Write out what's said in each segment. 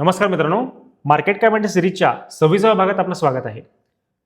नमस्कार मित्रांनो मार्केट काय म्हणते सिरीजच्या सव्वीसाव्या भागात आपलं स्वागत आहे.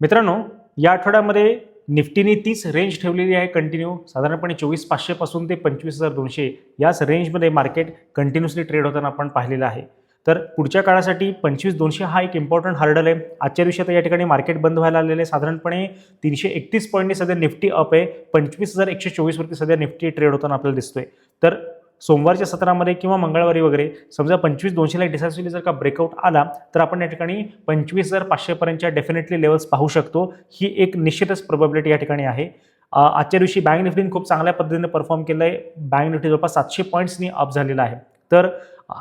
मित्रांनो या आठवड्यामध्ये निफ्टीने तीच रेंज ठेवलेली आहे कंटिन्यू साधारणपणे चोवीस पाचशेपासून ते पंचवीस हजार दोनशे याच रेंजमध्ये मार्केट कंटिन्युअसली ट्रेड होताना आपण पाहिलेलं आहे. तर पुढच्या काळासाठी पंचवीस दोनशे हा एक इम्पॉर्टंट हार्डल आहे. आजच्या दिवशी आता या ठिकाणी मार्केट बंद व्हायला आलेलं आहे. साधारणपणे तीनशे एकतीस पॉईंटने सध्या निफ्टी अप आहे. पंचवीस हजार एकशे चोवीसवरती सध्या निफ्टी ट्रेड होताना आपल्याला दिसतोय. तर सोमवारच्या सत्रामध्ये किंवा मंगळवारी वगैरे समजा पंचवीस दोनशेला डिसासिली जर का ब्रेकआउट आला तर आपण या ठिकाणी पंचवीस हजार पाचशेपर्यंतच्या डेफिनेटली लेवल्स पाहू शकतो. ही एक निश्चितच प्रोबॅबिलिटी या ठिकाणी आहे. आजच्या दिवशी बँक निफ्टीने खूप चांगल्या पद्धतीने परफॉर्म केलं आहे बँक निफ्टी जवळपास सातशे पॉईंट्सनी अप झालेला आहे. तर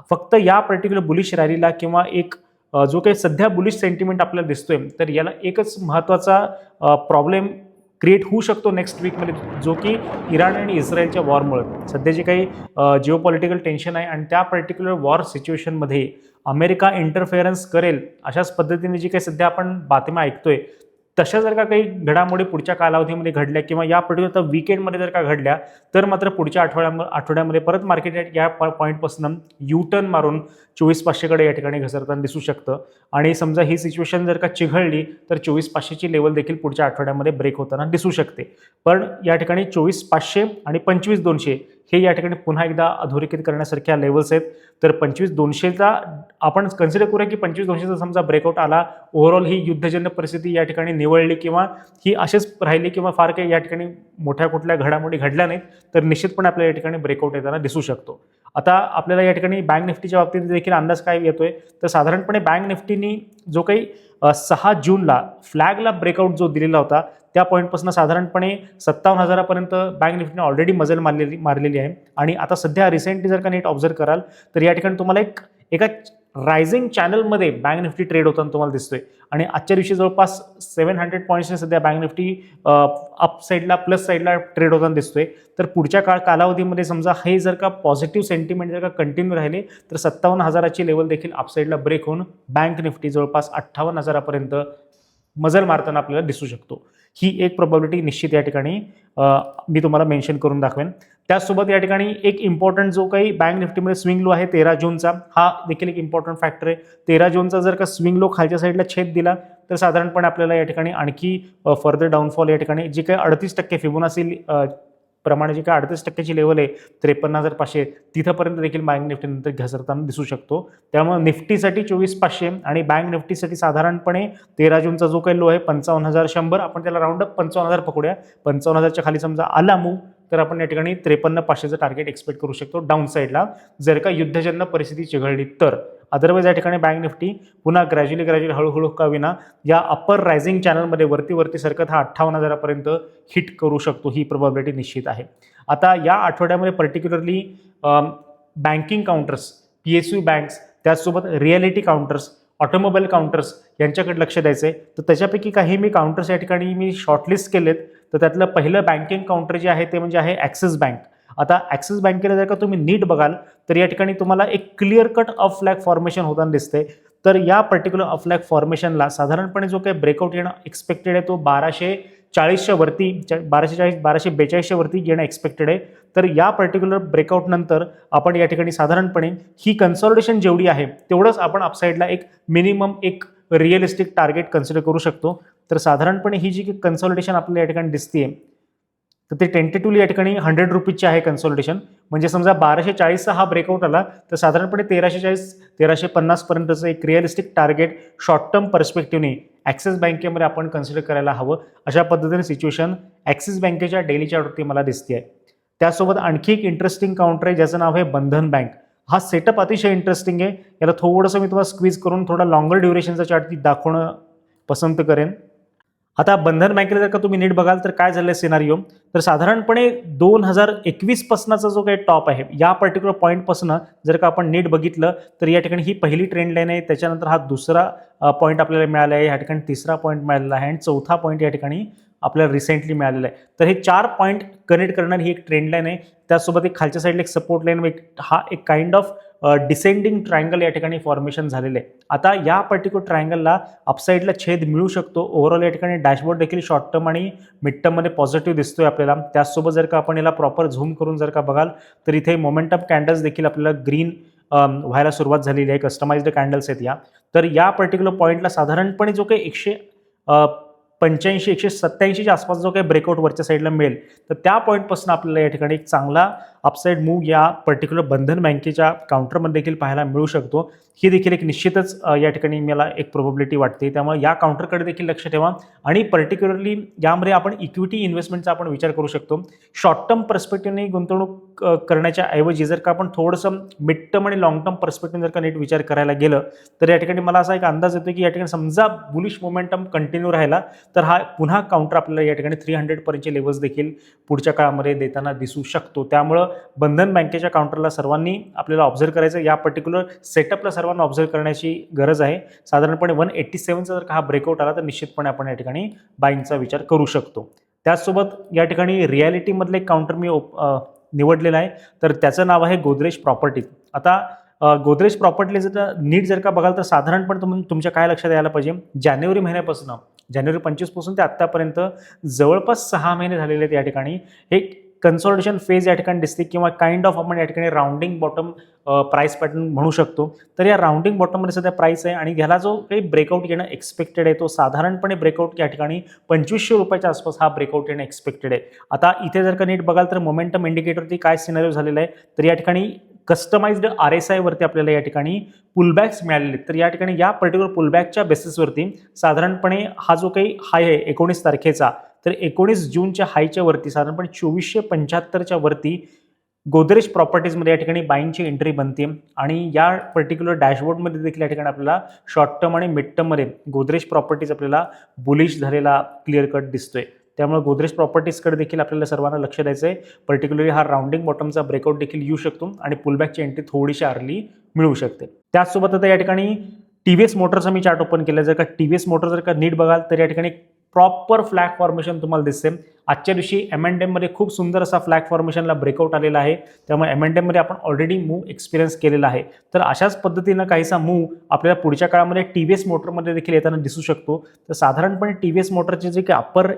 फक्त या पर्टिक्युलर बुलिश रॅलीला किंवा एक जो काही सध्या बुलिश सेंटिमेंट आपल्याला दिसतोय तर याला एकच महत्त्वाचा प्रॉब्लेम क्रिएट होऊ शकतो नेक्स्ट वीकमध्ये जो की इराण आणि इस्रायलच्या वॉरमुळे. सध्या जे काही जिओ पॉलिटिकल टेन्शन आहे आणि त्या पर्टिक्युलर वॉर सिच्युएशनमध्ये अमेरिका इंटरफेअरन्स करेल अशाच पद्धतीने जी काही सध्या आपण बातम्या ऐकतोय तशा जर का काही घडामोडी पुढच्या कालावधीमध्ये घडल्या किंवा या पर्टिक्युलर वीकेंडमध्ये जर का घडल्या तर मात्र पुढच्या आठवड्या आठवड्यामध्ये परत मार्केट या पॉईंटपासून यू टर्न मारून चोवीस पाचशेकडे या ठिकाणी घसरताना दिसू शकतं. आणि समजा ही सिच्युएशन जर का चिघळली तर चोवीस पाचशेची लेवल देखील पुढच्या आठवड्यामध्ये ब्रेक होताना दिसू शकते. पण या ठिकाणी चोवीस पाचशे आणि पंचवीस दोनशे हे या ठिकाणी पुन्हा एकदा अधोरेखित करण्यासारख्या लेवल्स आहेत. तर पंचवीस दोनशेचा आपण कन्सिडर करूया की पंचवीस दोनशेचा समजा ब्रेकआउट आला ओव्हरऑल ही युद्धजन्य परिस्थिती या ठिकाणी निवळली किंवा ही असेच राहिली किंवा फार काही या ठिकाणी मोठ्या कुठल्या घडामोडी घडल्या नाहीत तर निश्चितपणे आपल्याला या ठिकाणी ब्रेकआउट येताना दिसू शकतो. आता आपल्याला या ठिकाणी बँक निफ्टीच्या बाबतीत देखील अंदाज काय येतोय? तर साधारणपणे बँक निफ्टीनी जो काही सहा जूनला फ्लॅगला ब्रेकआउट जो दिलेला होता त्या पॉईंटपासून साधारणपणे सत्तावन्न हजारापर्यंत बँक निफ्टीने ऑलरेडी मजल मारलेली मारलेली आहे. आणि आता सध्या रिसेंटली जर का नीट ऑब्झर्व कराल तर या ठिकाणी तुम्हाला एक एका रायझिंग चॅनलमध्ये बँक निफ्टी ट्रेड होताना तुम्हाला दिसतोय. आणि आजच्या दिवशी जवळपास सेव्हन हंड्रेड पॉईंट्सने सध्या बँक निफ्टी अप साईडला प्लस साईडला ट्रेड होताना दिसतोय. तर पुढच्या काळ कालावधीमध्ये समजा हे जर का पॉझिटिव्ह सेंटिमेंट जर का कंटिन्यू राहिले तर सत्तावन्न हजाराची लेवल देखील अपसाईडला ब्रेक होऊन बँक निफ्टी जवळपास अठ्ठावन्न हजारापर्यंत मजल मारताना आपल्याला दिसू शकतो. ही एक प्रोबॅबिलिटी निश्चित या ठिकाणी मी तुम्हाला मेन्शन करून दाखवेन. त्याचसोबत या ठिकाणी एक इम्पॉर्टंट जो काही बँक निफ्टीमध्ये स्विंग लो आहे तेरा जूनचा हा देखील एक इम्पॉर्टंट फॅक्टर आहे. तेरा जूनचा जर का स्विंग लो खालच्या साईडला छेद दिला तर साधारणपणे आपल्याला या ठिकाणी आणखी फर्दर डाऊनफॉल या ठिकाणी जे काही अडतीस टक्के फिबोनासी प्रमाणे जे काय अडतीस टक्क्याची लेवल आहे त्रेपन्न हजार पाचशे तिथंपर्यंत देखील बँक निफ्टी नंतर घसरताना दिसू शकतो. त्यामुळे निफ्टीसाठी चोवीस पाचशे आणि बँक निफ्टीसाठी साधारणपणे तेरा जूनचा जो काही लो आहे पंचावन्न हजार शंभर आपण त्याला राऊंड अप पंचावन्न हजार पकडूया. पंचावन्न हजारच्या खाली समजा आला मूव तर आपण या ठिकाणी त्रेपन्न पाचशेचं टार्गेट एक्सपेक्ट करू शकतो डाऊन साईडला जर का युद्धजन्य परिस्थिती चिघळली तर. अदरवाईज या ठिकाणी बँक निफ्टी पुन्हा ग्रॅज्युअली ग्रॅज्युअली हळूहळू का विना या अप्पर रायझिंग चॅनलमध्ये वरती वरती सरकत हा अठ्ठावन्न हजारापर्यंत हिट करू शकतो ही प्रोबॅबिलिटी निश्चित आहे. आता या आठवड्यामध्ये particularly banking counters P S U banks त्याचसोबत रिॲलिटी काउंटर्स ऑटोमोबाईल काउंटर्स यांच्याकडे लक्ष द्यायचं आहे तर त्याच्यापैकी काही मी काउंटर्स या ठिकाणी मी शॉर्टलिस्ट केलेत. तर त्यातलं पहिलं बँकिंग काउंटर जे आहे ते म्हणजे आहे ॲक्सिस बँक आता ॲक्सिस बँकेला जर का तुम्ही नीट बघाल तर या ठिकाणी तुम्हाला एक clear cut off flag formation होताना दिसते तर या पर्टिक्युलर ऑफ फ्लॅग फॉर्मेशनला साधारणपणे जो काही ब्रेकआउट येणं एक्सपेक्टेड आहे तो बाराशे चाळीसच्या वरती बाराशे चाळीस बाराशे बेचाळीसच्या वरती येणं एक्सपेक्टेड आहे. तर या पर्टिक्युलर ब्रेकआउट नंतर आपण या ठिकाणी साधारणपणे ही कन्सॉलिडेशन जेवढी आहे तेवढंच आपण अपसाईडला एक मिनिमम एक रिअलिस्टिक टार्गेट कन्सिडर करू शकतो. तर साधारणपणे ही जी कन्सॉलिडेशन आपल्याला या ठिकाणी दिसते तर ते टेंटेटिव्हली या ठिकाणी हंड्रेड रुपीजची आहे कन्सॉलिडेशन म्हणजे समजा बाराशे चाळीसचा हा ब्रेकआउट आला तर साधारणपणे तेराशे चाळीस तेराशे पन्नासपर्यंतचं एक रिअलिस्टिक टार्गेट शॉर्ट टर्म पर्स्पेक्टिव्हने ॲक्सिस बँकेमध्ये आपण कन्सिडर करायला हवं. अशा पद्धतीने सिच्युएशन ॲक्सिस बँकेच्या डेली चार्टवरती मला दिसते आहे त्यासोबत आणखी एक इंटरेस्टिंग काउंटर आहे ज्याचं नाव आहे बंधन बँक हा सेटअप अतिशय इंटरेस्टिंग आहे. याला थोडंसं मी तुम्हाला स्क्वीज करून थोडा लॉंगर ड्युरेशनचा चार्ट दाखवणं पसंत करेन. आता बंधन बँकेला जर का तुम्ही नीट बघाल तर काय झालं सिनारिओ तर साधारणपणे दोन हजार एकवीस पासनाचा जो काही टॉप आहे या पर्टिक्युलर पॉईंटपासून जर का आपण नीट बघितलं तर या ठिकाणी ही पहिली ट्रेंड लाईन आहे. त्याच्यानंतर हा दुसरा पॉईंट आपल्याला मिळाला आहे. या ठिकाणी तिसरा पॉईंट मिळालेला आहे. आणि चौथा पॉईंट या ठिकाणी आपल्याला रिसेंटली मिळालेला आहे. तर हे चार पॉईंट कनेक्ट करणारी ही एक ट्रेंड लाईन आहे. त्यासोबत एक खालच्या साईडला एक सपोर्ट लाईन एक हा एक काइंड ऑफ डिसेंडिंग ट्रायंगल या ठिकाणी फॉर्मेशन झालेले आहे. आता या पर्टिक्युलर ट्रायंगलला अपसाईडला छेद मिळू शकतो. ओव्हरऑल या ठिकाणी डॅशबोर्ड देखील शॉर्ट टर्म आणि मिड टर्ममध्ये पॉझिटिव्ह दिसतोय आपल्याला. त्याचसोबत जर का आपण याला प्रॉपर झूम करून जर का बघाल तर इथे मोमेंटम कॅन्डल्स देखील आपल्याला ग्रीन व्हायला सुरुवात झालेली आहे. कस्टमाइज्ड कॅन्डल्स आहेत या. तर या पर्टिक्युलर पॉईंटला साधारणपणे जो काही एकशे पंच्याऐंशी एकशे सत्त्याऐंशीच्या आसपास जो काही ब्रेकआउट वरच्या साईडला मिळेल तर त्या पॉईंटपासून आपल्याला या ठिकाणी एक चांगला अपसाईड मूव या पर्टिक्युलर बंधन बँकेच्या काउंटरमध्ये देखील पाहायला मिळू शकतो. ही देखील एक निश्चितच या ठिकाणी मला एक प्रोबेबिलिटी वाटते. त्यामुळे या काउंटरकडे देखील लक्ष ठेवा. आणि पर्टिक्युलरली यामध्ये आपण इक्विटी इन्व्हेस्टमेंटचा आपण विचार करू शकतो. शॉर्ट टर्म पर्स्पेक्टिव्हने गुंतवणूक करण्याच्या ऐवजी जर का आपण थोडंसं मिड टर्म आणि लॉंग टर्म पर्स्पेक्टिव्ह जर का नीट विचार करायला गेलं तर या ठिकाणी मला असा एक अंदाज येतो की या ठिकाणी समजा बुलिश मोमेंटम कंटिन्यू राहिला तर हा पुन्हा काउंटर आपल्याला या ठिकाणी थ्री हंड्रेडपर्यंतचे लेवल्स देखील पुढच्या काळामध्ये देताना दिसू शकतो. त्यामुळं बंधन बँकेच्या काउंटरला सर्वांनी आपल्याला ऑब्झर्व करायचं. या पर्टिक्युलर सेटअपला सर्वांना ऑब्झर्व करण्याची गरज आहे. साधारणपणे वन एट्टी सेवनचा जर का हा ब्रेकआउट आला तर निश्चितपणे आपण या ठिकाणी बाईंगचा विचार करू शकतो. त्याचसोबत या ठिकाणी रियालिटीमधले एक काउंटर मी ओप- निवडलेलं आहे. तर त्याचं नाव आहे गोदरेज प्रॉपर्टी. आता गोदरेज प्रॉपर्टी जर नीट जर का बघाल तर साधारणपणे तुम तुमच्या काय लक्षात यायला पाहिजे? जानेवारी महिन्यापासून जानेवारी पंचवीसपासून ते आत्तापर्यंत जवळपास सहा महिने झालेले आहेत या ठिकाणी. हे कन्सॉल्टेशन फेज या ठिकाणी दिसते किंवा काइंड ऑफ आपण या ठिकाणी राऊंडिंग बॉटम प्राईस पॅटर्न म्हणू शकतो तर या राऊंडिंग बॉटममध्ये सध्या प्राईस आहे आणि ह्याला जो काही ब्रेकआउट येणं एक्सपेक्टेड आहे तो साधारणपणे ब्रेकआउट या ठिकाणी पंचवीसशे रुपयाच्या आसपास हा ब्रेकआउट येणं एक्सपेक्टेड आहे आता इथे जर का नीट बघाल तर मोमेंटम इंडिकेटरती काय सिनारिओ झालेला आहे तर या ठिकाणी कस्टमाइज्ड आर एस आयवरती आपल्याला या ठिकाणी पुलबॅक्स मिळालेले आहेत. तर या ठिकाणी या पर्टिक्युलर पुलबॅकच्या बेसिसवरती साधारणपणे हा जो काही हाय आहे एकोणीस तारखेचा तर एकोणीस जूनच्या हायच्या वरती साधारणपणे चोवीसशे पंच्याहत्तरच्या वरती गोदरेज प्रॉपर्टीजमध्ये या ठिकाणी बाईंगची एंट्री बनते आणि या पर्टिक्युलर डॅशबोर्डमध्ये देखील या ठिकाणी आपल्याला शॉर्ट टर्म आणि मिड टर्ममध्ये गोदरेज प्रॉपर्टीज आपल्याला बुलिश झालेला क्लिअर कट दिसतोय. त्यामुळे गोदरेज प्रॉपर्टीजकडे देखील आपल्याला सर्वांना लक्ष द्यायचं आहे पर्टिक्युलरली हा राउंडिंग बॉटमचा ब्रेकआउट देखील येऊ शकतो आणि पुलबॅकची एंट्री थोडीशी अर्ली मिळू शकते. त्याचसोबत आता या ठिकाणी टी व्ही एस मोटरचा मी चार्ट ओपन केला जर का टी व्ही एस मोटर जर का नीट बघाल तर या ठिकाणी प्रॉपर फ्लॅग फॉर्मेशन तुम्हाला दिसेल. आजच्या दिवशी एम एन डेममध्ये खूप सुंदर असा फ्लॅग फॉर्मेशनला ब्रेकआउट आलेला आहे. त्यामुळे एम एन डेममध्ये आपण ऑलरेडी मूव एक्सपिरियन्स केलेला आहे. तर अशाच पद्धतीनं काहीसा मूव आपल्याला पुढच्या काळामध्ये टी व्ही एस मोटरमध्ये देखील येताना दिसू शकतो. तर साधारणपणे टी व्ही एस मोटरचे जे काही अप्पर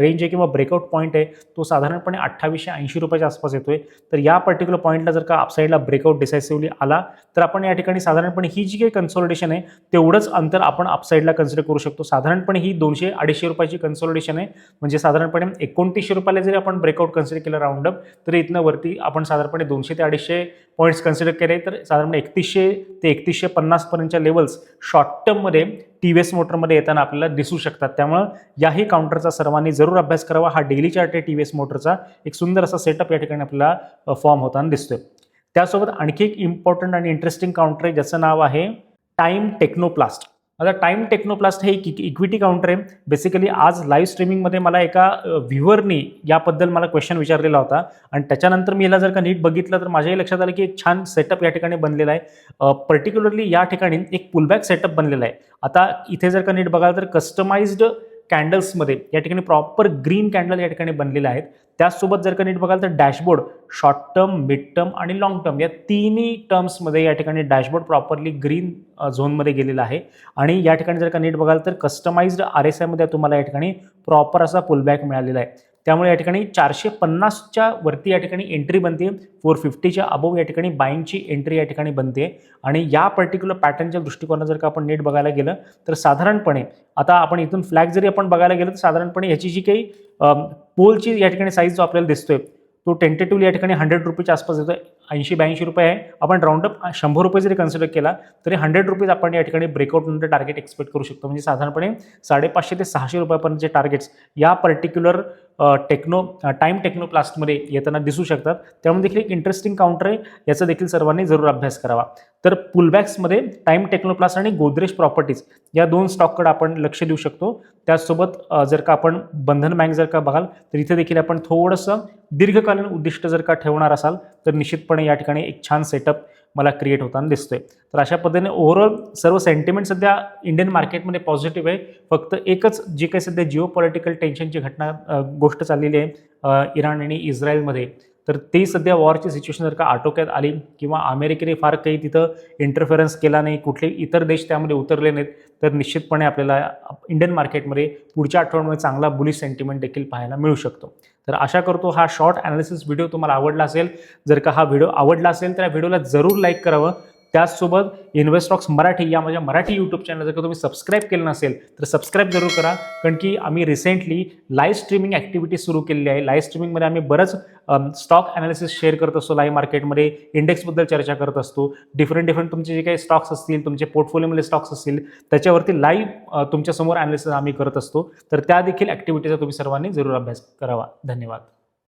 रेंज आहे किंवा ब्रेकआउट पॉईंट आहे तो साधारणपणे अठ्ठावीसशे ऐंशी रुपयाच्या आसपास येतोय. तर या पर्टिक्युलर पॉईंटला जर का अपसाईडला ब्रेकआउट डिसायसिव्हली आला तर आपण या ठिकाणी साधारणपणे ही जी काही कन्सॉलिडेशन आहे तेवढंच अंतर आपण अपसाईडला कन्सिडर करू शकतो. साधारणपणे ही दोनशे अडीचशे रुपयाची कन्सॉलिडेशन आहे. म्हणजे साधारणपणे एक एकोणतीसशे रुपयाला जरी आपण ब्रेकआउट कन्सिडर केलं राऊंड अप तर इथनं वरती आपण साधारणपणे दोनशे ते अडीचशे पॉईंट्स कन्सिडर केले तर साधारण एकतीसशे ते एकतीसशे पन्नासपर्यंतच्या लेवल्स शॉर्ट टर्ममध्ये टी व्ही एस मोटरमध्ये येताना आपल्याला दिसू शकतात. त्यामुळं याही काउंटरचा सर्वांनी जरूर अभ्यास करावा. हा डेली चार्ट आहे टी व्ही एस मोटरचा एक सुंदर असा सेटअप या ठिकाणी आपल्याला फॉर्म होताना दिसतोय. त्यासोबत आणखी एक इम्पॉर्टंट आणि इंटरेस्टिंग काउंटर आहे ज्याचं नाव आहे टाईम टेक्नोप्लास्ट आता टाईम टेक्नोप्लास्ट हे एक इक्विटी काउंटर आहे. बेसिकली आज लाईव्ह स्ट्रीमिंगमध्ये मला एका व्ह्युअरनी याबद्दल मला क्वेश्चन विचारलेला होता. आणि त्याच्यानंतर मी याला जर का नीट बघितलं तर माझ्याही लक्षात आलं की एक छान सेटअप या ठिकाणी बनलेला आहे. पर्टिक्युलरली या ठिकाणी एक पुलबॅक सेटअप बनलेला आहे. आता इथे जर का नीट बघाल तर कस्टमाइज्ड कॅन्डल्समध्ये या ठिकाणी प्रॉपर ग्रीन कॅन्डल या ठिकाणी बनलेले आहेत. त्याचसोबत जर का नीट बघाल तर dashboard short term mid term आणि लॉंग टर्म या तिन्ही टर्म्समध्ये या ठिकाणी डॅशबोर्ड प्रॉपरली ग्रीन झोनमध्ये गेलेला आहे. आणि या ठिकाणी जर का नीट बघाल तर कस्टमाइज्ड आर एस आयमध्ये तुम्हाला या ठिकाणी प्रॉपर असा पुलबॅक मिळालेला आहे. त्यामुळे या ठिकाणी चारशे पन्नासच्या वरती या ठिकाणी एंट्री बनते फोर फिफ्टीच्या अबोव या ठिकाणी बाईंगची एंट्री या ठिकाणी बनते आणि या पर्टिक्युलर पॅटर्नच्या दृष्टिकोनात जर का आपण नीट बघायला गेलं तर साधारणपणे आता आपण इथून फ्लॅग जरी आपण बघायला गेलं तर साधारणपणे याची जी काही पोलची या ठिकाणी साईज जो आपल्याला दिसतोय तो टेंटेटिव्हली या ठिकाणी हंड्रेड रुपीच्या आसपास येतो ऐंशी ब्याऐंशी रुपये आहे. आपण राऊंडअप शंभर रुपये जरी कन्सिडर केला तरी हंड्रेड रुपीज आपण या ठिकाणी ब्रेकआउट नंतर टार्गेट एक्सपेक्ट करू शकतो. म्हणजे साधारणपणे साडेपाचशे ते सहाशे रुपयापर्यंतचे टार्गेट्स या पर्टिक्युलर टेक्नो टाईम टेक्नोप्लास्टमध्ये येताना दिसू शकतात. त्यामुळे देखील एक इंटरेस्टिंग काउंटर आहे. याचा देखील सर्वांनी जरूर अभ्यास करावा. तर पुलबॅक्समध्ये टाईम टेक्नोप्लास्ट आणि गोदरेज प्रॉपर्टीज या दोन स्टॉककडे आपण लक्ष देऊ शकतो. त्याचसोबत जर का आपण बंधन बँक जर का बघाल तर इथे देखील आपण थोडंसं दीर्घकालीन उद्दिष्ट जर का ठेवणार असाल तर निश्चितपणे या ठिकाणी एक छान सेटअप मला क्रिएट होताना दिसतोय. तर अशा पद्धतीने ओव्हरऑल सर्व सेंटिमेंट सध्या इंडियन मार्केटमध्ये पॉझिटिव्ह आहे. फक्त एकच जी काही सध्या जिओ पॉलिटिकल टेन्शनची घटना गोष्ट चाललेली आहे इराण आणि इस्रायलमध्ये तर ते सध्या वॉरची सिच्युएशन जर का आटोक्यात आली किंवा अमेरिकेने फार काही तिथं इंटरफेरन्स केला नाही कुठले इतर देश त्यामध्ये उतरले नाहीत तर निश्चितपणे आपल्याला इंडियन मार्केटमध्ये पुढच्या आठवड्यामध्ये चांगला बुलिश सेंटिमेंट देखील पाहायला मिळू शकतो. तर आशा करतो हा शॉर्ट ॲनालिसिस व्हिडिओ तुम्हाला आवडला असेल. जर का हा व्हिडिओ आवडला असेल तर या व्हिडिओला जरूर लाईक करावं. त्याचसोबत इन्व्हेस्टॉक्स मराठी या माझ्या मराठी यूट्यूब चॅनल जर का तुम्ही सबस्क्राईब केलं नसेल तर सबस्क्राईब जरूर करा. कारण की आम्ही रिसेंटली लाईव्ह स्ट्रीमिंग ॲक्टिव्हिटी सुरू केलेली आहे. लाईव्ह स्ट्रीमिंगमध्ये आम्ही बरंच स्टॉक ॲनालिसिस शेअर करत असतो. लाईव्ह मार्केटमध्ये इंडेक्सबद्दल चर्चा करत असतो. डिफरंट डिफरंट तुमचे जे काही स्टॉक्स असतील तुमचे पोर्टफोलिओमधले स्टॉक्स असतील त्याच्यावरती लाईव्ह तुमच्यासमोर ॲनालिसिस आम्ही करत असतो. तर त्या देखील ॲक्टिव्हिटीचा तुम्ही सर्वांनी जरूर अभ्यास करावा. धन्यवाद.